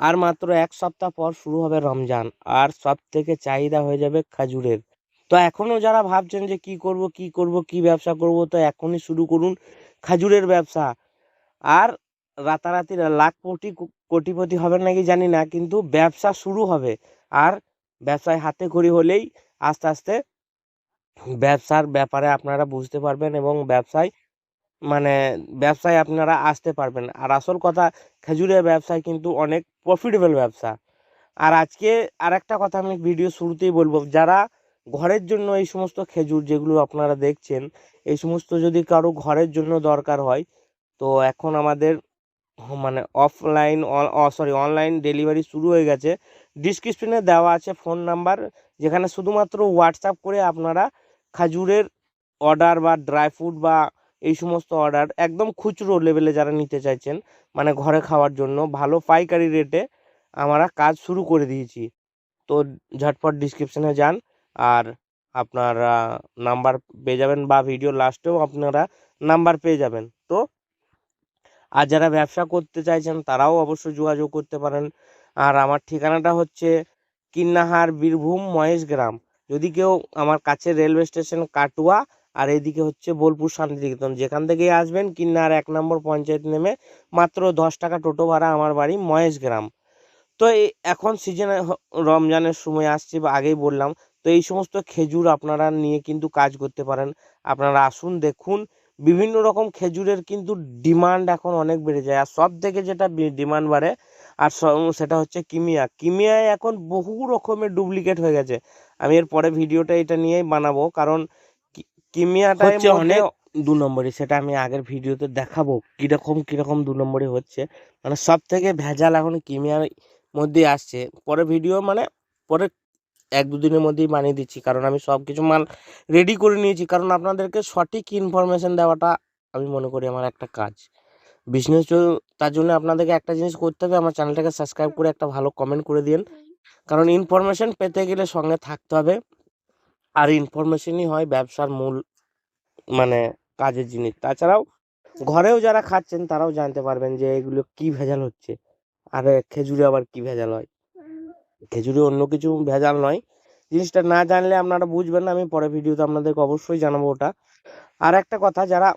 আর মাত্র এক সপ্তাহ পর শুরু হবে রমজান, আর সব থেকে চাহিদা হয়ে যাবে খাজুরের। তো এখনও যারা ভাবছেন যে কি করব কি করব, কি ব্যবসা করব, তো এখনই শুরু করুন খাজুরের ব্যবসা। আর রাতারাতি লাখ কোটি কোটিপতি হবেন নাকি জানি না, কিন্তু ব্যবসা শুরু হবে। আর ব্যবসায় হাতে খড়ি হলেই আস্তে আস্তে ব্যবসার ব্যাপারে আপনারা বুঝতে পারবেন এবং ব্যবসায় মানে ব্যবসায় আপনারা আসতে পারবেন। আর আসল কথা খেজুরের ব্যবসায় কিন্তু অনেক প্রফিটেবল ব্যবসা। আর আজকে আর একটা কথা আমি ভিডিও শুরুতেই বলব, যারা ঘরের জন্য এই সমস্ত খেজুর যেগুলো আপনারা দেখছেন, এই সমস্ত যদি কারও ঘরের জন্য দরকার হয়, তো এখন আমাদের মানে অফলাইন সরি অনলাইন ডেলিভারি শুরু হয়ে গেছে। ডিসক্রিপশনে দেওয়া আছে ফোন নাম্বার যেখানে শুধুমাত্র হোয়াটসঅ্যাপ করে আপনারা খাজুরের অর্ডার বা ড্রাই ফ্রুট বা এই সমস্ত অর্ডার একদম খুচরো লেভেলে যারা নিতে চাইছেন মানে ঘরে খাওয়ার জন্য ভালো পাইকারি রেটে আমরা কাজ শুরু করে দিয়েছি। তো ঝটপট ডিসক্রিপশনে যান আর আপনারা নাম্বার পেয়ে যাবেন বা ভিডিও লাস্টেও আপনারা নাম্বার পেয়ে যাবেন। তো আর যারা ব্যবসা করতে চাইছেন তারাও অবশ্যই যোগাযোগ করতে পারেন। আর আমার ঠিকানাটা হচ্ছে কিন্নাহার বীরভূম মহেশ গ্রাম। যদি কেউ আমার কাছে রেলওয়ে স্টেশন কাটুয়া আর এদিকে হচ্ছে বোলপুর শান্তিনিকেতন। যেখান থেকেই আসবেন কিন্নাহার এক নম্বর পঞ্চায়েত নেমে মাত্র দশ টাকা টোটো ভাড়া আমার বাড়ি মহেশ গ্রাম। তো এখন সিজনে রমজানের সময় আসছে বা আগেই বললাম, তো এই সমস্ত খেজুর আপনারা নিয়ে কিন্তু কাজ করতে পারেন। আপনারা আসুন, দেখুন, বিভিন্ন রকম খেজুরের কিন্তু ডিমান্ড এখন অনেক বেড়ে যায়। আর সব থেকে যেটা ডিমান্ড বাড়ে, আর সেটা হচ্ছে কিমিয়া। কিমিয়ায় এখন বহু রকমের ডুপ্লিকেট হয়ে গেছে। আমি এর পরে ভিডিওটা এটা নিয়েই বানাবো, কারণ কিমিয়াটা হচ্ছে অনেক দু নম্বরই সেটা আমি আগের ভিডিওতে দেখাবো কীরকম কীরকম দু নম্বরই হচ্ছে। মানে সব থেকে ভেজাল এখন কিমিয়ার মধ্যেই আসছে। পরে ভিডিও মানে পরে এক দুদিনের মধ্যেই বানিয়ে দিচ্ছি কারণ আমি সব কিছু মাল রেডি করে নিয়েছি। কারণ আপনাদেরকে সঠিক ইনফরমেশান দেওয়াটা আমি মনে করি আমার একটা কাজ। বিজনেস তার জন্য আপনাদেরকে একটা জিনিস করতে হবে আমার চ্যানেলটাকে সাবস্ক্রাইব করে একটা ভালো কমেন্ট করে দিন কারণ ইনফরমেশান পেতে গেলে সঙ্গে থাকতে হবে। আর ইনফরমেশনই হয় ব্যবসার মূল মানে কাজের জিনিস। তাছাড়াও ঘরেও যারা খাচ্ছেন তারাও জানতে পারবেন যে এগুলো কি ভেজাল হচ্ছে। আর খেজুরে আবার কি ভেজাল হয়? খেজুরে অন্য কিছু ভেজাল নয়। জিনিসটা না জানলে আপনারা বুঝবেন না, আমি পরে ভিডিওতে আপনাদেরকে অবশ্যই জানাব ওটা। আর একটা কথা, যারা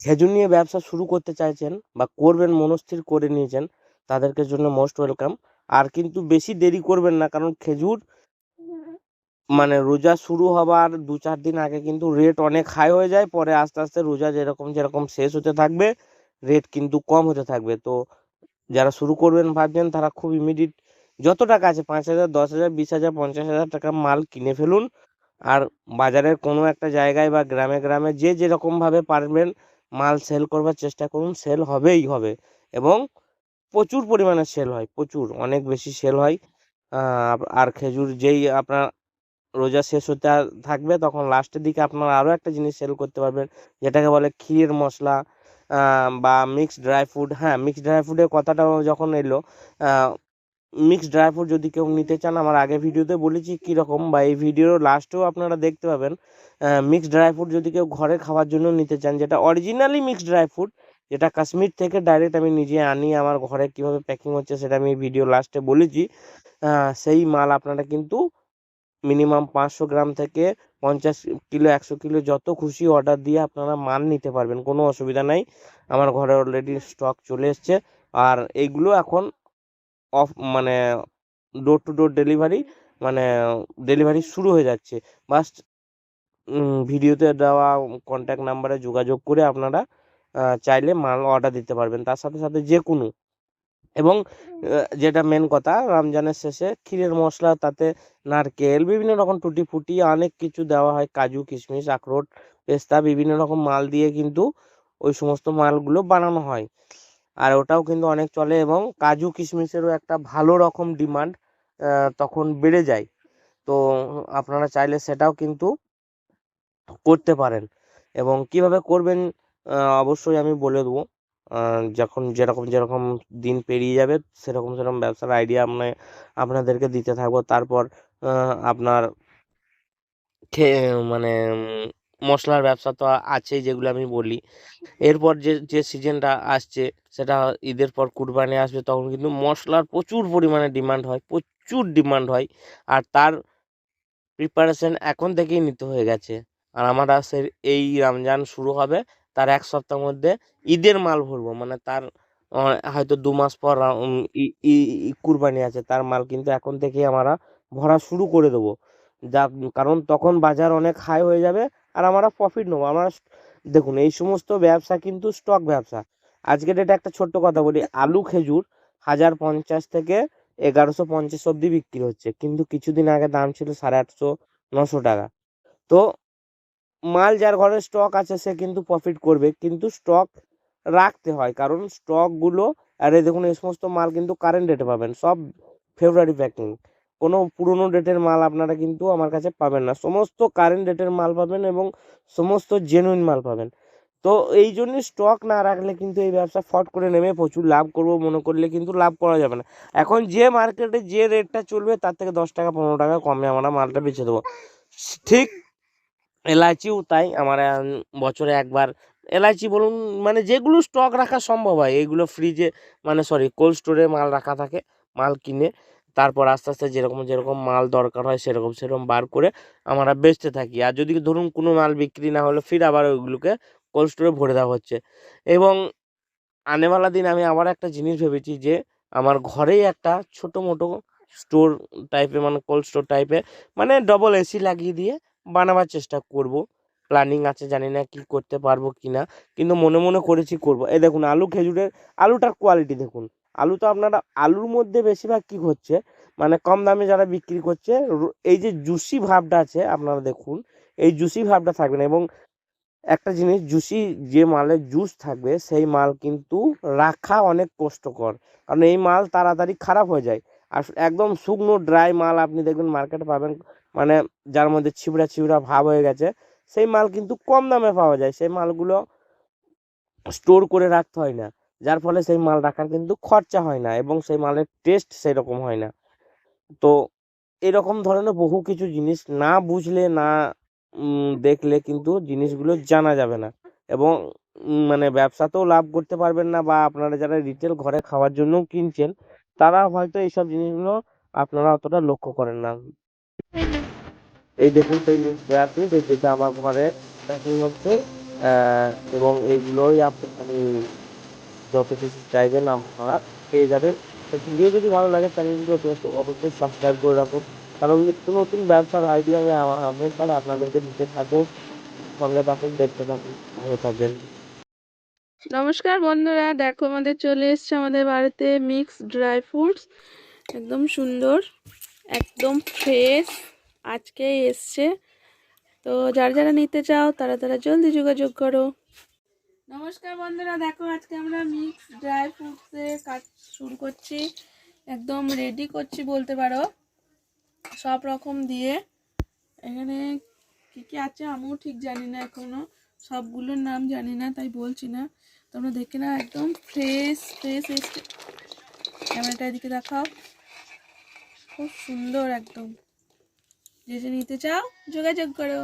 খেজুর নিয়ে ব্যবসা শুরু করতে চাইছেন বা করবেন, মনস্থির করে নিয়েছেন, তাদেরকে জন্য মোস্ট ওয়েলকাম আর কিন্তু বেশি দেরি করবেন না, কারণ খেজুর মানে রোজা শুরু হবার দু চার দিন আগে কিন্তু রেট অনেক হাই হয়ে যায়, পরে আস্তে আস্তে রোজা যেরকম যেরকম শেষ হতে থাকবে রেট কিন্তু কম হতে থাকবে। তো যারা শুরু করবেন ভাবছেন তারা খুব ইমিডিয়েট যত টাকা আছে, পাঁচ হাজার, দশ হাজার, বিশ হাজার, পঞ্চাশ হাজার টাকা মাল কিনে ফেলুন। আর বাজারের কোনো একটা জায়গায় বা গ্রামে গ্রামে যে যেরকমভাবে পারবেন মাল সেল করবার চেষ্টা করুন সেল হবেই হবে। এবং প্রচুর পরিমাণে সেল হয়, প্রচুর, অনেক বেশি সেল হয়। আর খেজুর যেই আপনার রোজা শেষ হতে থাকবে, তখন লাস্টের দিকে আপনারা আরও একটা জিনিস সেল করতে পারবেন, যেটাকে বলে ক্ষীরের মশলা বা মিক্সড ড্রাই ফ্রুট হ্যাঁ মিক্সড ড্রাই ফ্রুটের কথাটা যখন এলো মিক্সড ড্রাই ফ্রুট যদি কেউ নিতে চান, আমার আগে ভিডিওতে বলেছি কীরকম বা এই ভিডিওর লাস্টেও আপনারা দেখতে পাবেন মিক্সড ড্রাই ফ্রুট যদি কেউ ঘরে খাওয়ার জন্য নিতে চান, যেটা অরিজিনালি মিক্সড ড্রাই ফ্রুট যেটা কাশ্মীর থেকে ডাইরেক্ট আমি নিজে আনি, আমার ঘরে কীভাবে প্যাকিং হচ্ছে সেটা আমি ভিডিও লাস্টে বলেছি সেই মাল আপনারা কিন্তু মিনিমাম পাঁচশো গ্রাম থেকে পঞ্চাশ কিলো, একশো কিলো যত খুশি অর্ডার দিয়ে আপনারা মাল নিতে পারবেন, কোনো অসুবিধা নাই। আমার ঘরে অলরেডি স্টক চলে এসছে। আর এইগুলো এখন অফ মানে ডোর টু ডোর ডেলিভারি মানে ডেলিভারি শুরু হয়ে যাচ্ছে। বাস ভিডিওতে দেওয়া কন্ট্যাক্ট নাম্বারে যোগাযোগ করে আপনারা চাইলে মাল অর্ডার দিতে পারবেন। তার সাথে সাথে যে কোনো এবং যেটা মেন কথা রমজানের শেষে ক্ষীরের মশলা তাতে নারকেল বিভিন্ন রকম টুটি ফুটি অনেক কিছু দেওয়া হয়। কাজু কিশমিশ আখরোট পেস্তা বিভিন্ন রকম মাল দিয়ে কিন্তু ওই সমস্ত মালগুলো বানানো হয়। আর ওটাও কিন্তু অনেক চলে এবং কাজু কিশমিশেরও একটা ভালো রকম ডিমান্ড তখন বেড়ে যায়। তো আপনারা চাইলে সেটাও কিন্তু করতে পারেন। এবং কীভাবে করবেন অবশ্যই আমি বলে দেবো। যখন যেরকম যেরকম দিন পেরিয়ে যাবে, সেরকম সেরকম ব্যবসার আইডিয়া আমি আপনাদেরকে দিতে থাকব। তারপর আপনার মানে মশলার ব্যবসা তো আছেই যেগুলো আমি বলি। এরপর যে যে সিজনটা আসছে, সেটা ঈদের পর কুরবানি আসবে, তখন কিন্তু মশলার প্রচুর পরিমাণে ডিমান্ড হয়, প্রচুর ডিমান্ড হয়। আর তার প্রিপারেশন এখন থেকেই নিতে হয়ে গেছে। আর আমার এই রমজান শুরু হবে তার এক সপ্তাহের মধ্যে ঈদের মাল ভরবো। মানে তার হয়তো দু মাস পর কুরবানি আছে, তার মাল কিন্তু এখন থেকেই আমরা ভরা শুরু করে দেবো। যা, কারণ তখন বাজার অনেক হাই হয়ে যাবে আর আমরা প্রফিট নেব। আমরা দেখুন, এই সমস্ত ব্যবসা কিন্তু স্টক ব্যবসা। আজকে ডেটে একটা ছোট্ট কথা বলি, আলু খেজুর হাজার পঞ্চাশ থেকে এগারোশো পঞ্চাশ অবধি বিক্রি হচ্ছে। কিন্তু কিছুদিন আগে দাম ছিল সাড়ে আটশো, নশো টাকা। তো মাল যার ঘরে স্টক আছে, সে কিন্তু প্রফিট করবে। কিন্তু স্টক রাখতে হয়, কারণ স্টকগুলো আর এই দেখুন, এই সমস্ত মাল কিন্তু কারেন্ট ডেটে পাবেন, সব ফেব্রুয়ারি প্যাকিং কোনো পুরনো ডেটের মাল আপনারা কিন্তু আমার কাছে পাবেন না। সমস্ত কারেন্ট ডেটের মাল পাবেন এবং সমস্ত জেনুইন মাল পাবেন। তো এই জন্য স্টক না রাখলে কিন্তু এই ব্যবসা ফট করে নেমে প্রচুর লাভ করব, মনে করলে কিন্তু লাভ করা যাবে না। এখন যে মার্কেটে যে রেটটা চলবে, তার থেকে দশ টাকা, পনেরো টাকা কমে আমরা মালটা বেচে দেবো। ঠিক এলাচিও তাই আমার বছরে একবার। এলাচি বলুন মানে যেগুলো স্টক রাখা সম্ভব হয় এইগুলো ফ্রিজে মানে সরি কোল্ড স্টোরে মাল রাখা থাকে, মাল কিনে, তারপর আস্তে আস্তে যেরকম যেরকম মাল দরকার হয়, সেরকম সেরকম বার করে আমরা বেচতে থাকি। আর যদি ধরুন কোনো মাল বিক্রি না হলে ফির আবার ওইগুলোকে কোল্ড স্টোরে ভরে দেওয়া হচ্ছে। এবং আনেওয়ালা দিন আমি আবার একটা জিনিস ভেবেছি যে, আমার ঘরেই একটা ছোটো মোটো স্টোর টাইপের মানে কোল্ড স্টোর টাইপের মানে ডবল এসি লাগিয়ে দিয়ে বানাবার চেষ্টা করব। প্ল্যানিং আছে, জানি না কি করতে পারব কি না কিন্তু মনে মনে করেছি করব। এই দেখুন, আলু খেজুরের, আলুটার কোয়ালিটি দেখুন। আলু তো আপনারা, আলুর মধ্যে বেশিরভাগ কী হচ্ছে? মানে কম দামে যারা বিক্রি করছে এই যে জুসি ভাবটা আছে, আপনারা দেখুন, এই জুসি ভাবটা থাকবে না। এবং একটা জিনিস জুসি যে মালের জুস থাকবে, সেই মাল কিন্তু রাখা অনেক কষ্টকর। কারণ এই মাল তাড়াতাড়ি খারাপ হয়ে যায়। আর একদম শুকনো ড্রাই মাল আপনি দেখবেন মার্কেটে পাবেন মানে যার মধ্যে ছিবড়া ছিবড়া ভাব হয়ে গেছে, সেই মাল কিন্তু কম দামে পাওয়া যায়। সেই মালগুলো স্টোর করে রাখতে হয় না। যার ফলে সেই মাল রাখার কিন্তু খরচা হয় না এবং সেই মালের টেস্ট সেরকম হয় না। তো এরকম ধরনের বহু কিছু জিনিস না বুঝলে, না দেখলে কিন্তু জিনিসগুলো জানা যাবে না এবং মানে ব্যবসাতেও লাভ করতে পারবেন না বা আপনারা যারা রিটেল ঘরে খাওয়ার জন্যও কিনছেন, তারা হয়তো এইসব জিনিসগুলো আপনারা অতটা লক্ষ্য করেন না। এই দেখুন, সেই আপনি যেটা আমার ঘরে প্যাকিং হচ্ছে এবং এইগুলোই আপনি মানে যত কিছু চাইবেন আপনারা পেয়ে যাবেন। ভিডিও যদি ভালো লাগে চ্যানেলটি অবশ্যই সাবস্ক্রাইব করে রাখুন। কারণ নিত্য নতুন ব্যবসার আইডিয়া আমি আপনার দ্বারা আপনাদেরকে দিতে থাকব সঙ্গে থাকুন, দেখতে থাকুন, ভালো থাকবেন। নমস্কার বন্ধুরা, দেখো আমাদের চলে এসছে আমাদের বাড়িতে মিক্স ড্রাই ফ্রুটস একদম সুন্দর। একদম ফ্রেশ আজকে এসছে। তো যারা যারা নিতে চাও, তারা তারা জলদি যোগাযোগ করো। নমস্কার বন্ধুরা, দেখো আজকে আমরা মিক্স ড্রাই ফ্রুটসের কাজ শুরু করছি। একদম রেডি করছি বলতে পারো। সব রকম দিয়ে। এখানে কী কী আছে আমিও ঠিক জানি না এখনও। সবগুলোর নাম জানি না, তাই বলছি না। তোমরা দেখে না একদম ফ্রেশ ফ্রেশ এসছে। ক্যামেরাটা এদিকে দেখাও। খুব সুন্দর একদম। যে নিতে চাও যোগাযোগ করো।